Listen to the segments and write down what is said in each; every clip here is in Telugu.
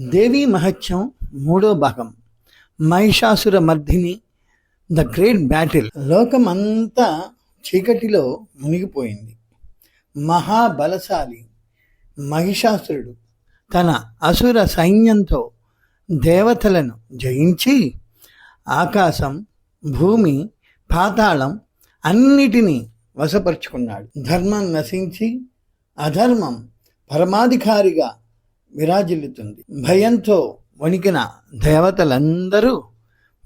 దేవీ మహత్యం మూడో భాగం. Mahishasura Mardini the great battle. లోకమంతా చీకటిలో మునిగిపోయింది. మహాబలశాలి మహిషాసురుడు తన అసుర సైన్యంతో దేవతలను జయించి ఆకాశం భూమి పాతాళం అన్నిటినీ వశపరుచుకున్నాడు. ధర్మం నశించి అధర్మం పరమాధికారిగా విరాజిల్లుతుంది. భయంతో వణికిన దేవతలందరూ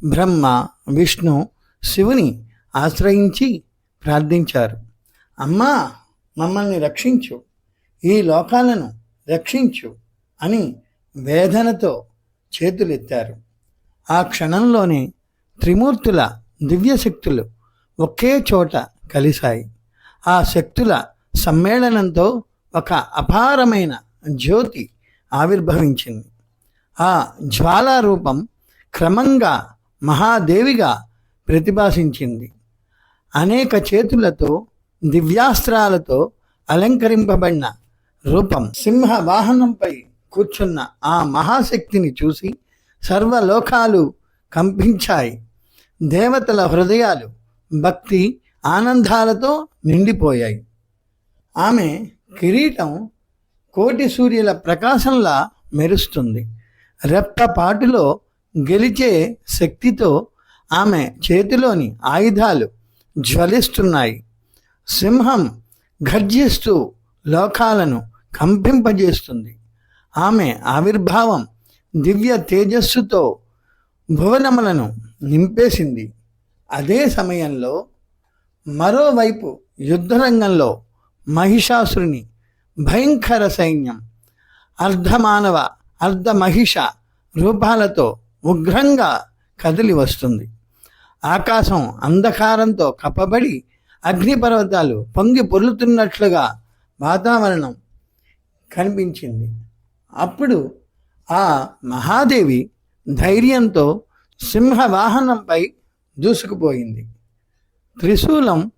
బ్రహ్మ విష్ణు శివుని ఆశ్రయించి ప్రార్థించారు. అమ్మా మమ్మల్ని రక్షించు. ఈ లోకాలను రక్షించు అని వేదనతో చేతులెత్తారు. ఆ క్షణంలోనే త్రిమూర్తుల దివ్యశక్తులు ఒకే చోట కలిశాయి. ఆ శక్తుల సమ్మేళనంతో ఒక అపారమైన జ్యోతి ఆవిర్భవించింది. ఆ జ్వాలారూపం క్రమంగా మహాదేవిగా ప్రతిభాసించింది. అనేక చేతులతో దివ్యాస్త్రాలతో అలంకరింపబడిన రూపం సింహ వాహనంపై కూర్చున్న ఆ మహాశక్తిని చూసి సర్వలోకాలు కంపించాయి. దేవతల హృదయాలు భక్తి ఆనందాలతో నిండిపోయాయి. ఆమె కిరీటం కోటి సూర్యుల ప్రకాశంలా మెరుస్తుంది. రెప్పపాటులో గెలిచే శక్తితో ఆమె చేతిలోని ఆయుధాలు జ్వలిస్తున్నాయి. సింహం గర్జిస్తూ లోకాలను కంపింపజేస్తుంది. ఆమె ఆవిర్భావం దివ్య తేజస్సుతో భువనములను నింపేసింది. అదే సమయంలో మరోవైపు యుద్ధరంగంలో మహిషాసురుని భయంకర సైన్యం. అర్ధమానవ అర్ధమహిష రూపాలతో ఉగ్రంగా కదిలి వస్తుంది. ఆకాశం అంధకారంతో కప్పబడి అగ్నిపర్వతాలు పొంగి పొర్లుతున్నట్లుగా వాతావరణం కనిపించింది. అప్పుడు ఆ మహాదేవి ధైర్యంతో సింహవాహనంపై దూసుకుపోయింది. త్రిశూలం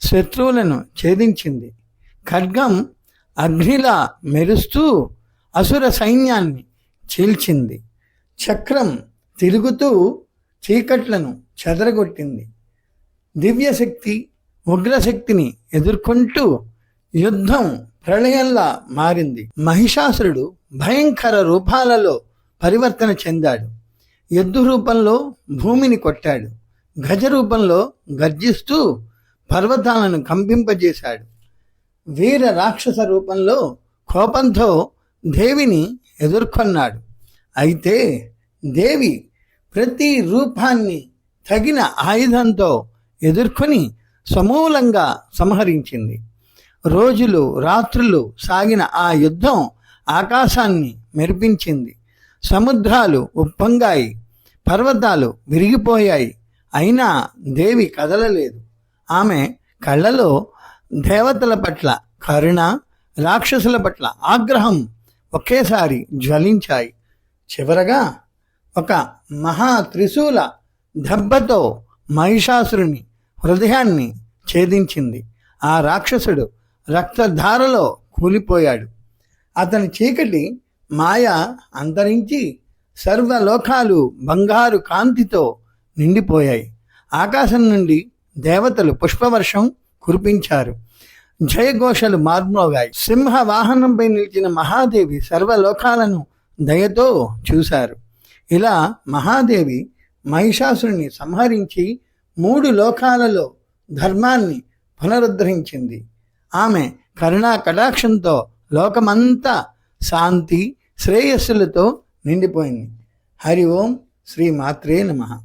శత్రువులను ఛేదించింది. ఖడ్గం అగ్నిలా మెరుస్తూ అసుర సైన్యాన్ని చీల్చింది. చక్రం తిరుగుతూ చీకట్లను చెదరగొట్టింది. దివ్యశక్తి ఉగ్రశక్తిని ఎదుర్కొంటూ యుద్ధం ప్రళయంలా మారింది. మహిషాసురుడు భయంకర రూపాలలో పరివర్తన చెందాడు. ఎద్దు రూపంలో భూమిని కొట్టాడు. గజ రూపంలో గర్జిస్తూ పర్వతాలను కంపింపజేశాడు. వీర రాక్షస రూపంలో కోపంతో దేవిని ఎదుర్కొన్నాడు. అయితే దేవి ప్రతి రూపాన్ని తగిన ఆయుధంతో ఎదుర్కొని సమూలంగా సంహరించింది. రోజులు రాత్రులు సాగిన ఆ యుద్ధం ఆకాశాన్ని మెరిపించింది. సముద్రాలు ఉప్పొంగాయి పర్వతాలు విరిగిపోయాయి. అయినా దేవి కదలలేదు. ఆమె కళ్ళలో దేవతల పట్ల కరుణ రాక్షసుల పట్ల ఆగ్రహం ఒకేసారి జ్వలించాయి. చివరగా ఒక మహా త్రిశూల దెబ్బతో మహిషాసురుని హృదయాన్ని ఛేదించింది. ఆ రాక్షసుడు రక్తధారలో కూలిపోయాడు. అతని చీకటి మాయ అంతరించి సర్వలోకాలు బంగారు కాంతితో నిండిపోయాయి. ఆకాశం నుండి దేవతలు పుష్పవర్షం కురిపించారు. జయఘోషలు మార్మోగాయి. సింహ వాహనంపై నిలిచిన మహాదేవి సర్వలోకాలను దయతో చూశారు. ఇలా మహాదేవి మహిషాసురుని సంహరించి మూడు లోకాలలో ధర్మాన్ని పునరుద్ధరించింది. ఆమె కరుణా కటాక్షంతో లోకమంతా శాంతి శ్రేయస్సులతో నిండిపోయింది. హరి ఓం శ్రీ మాత్రే నమ.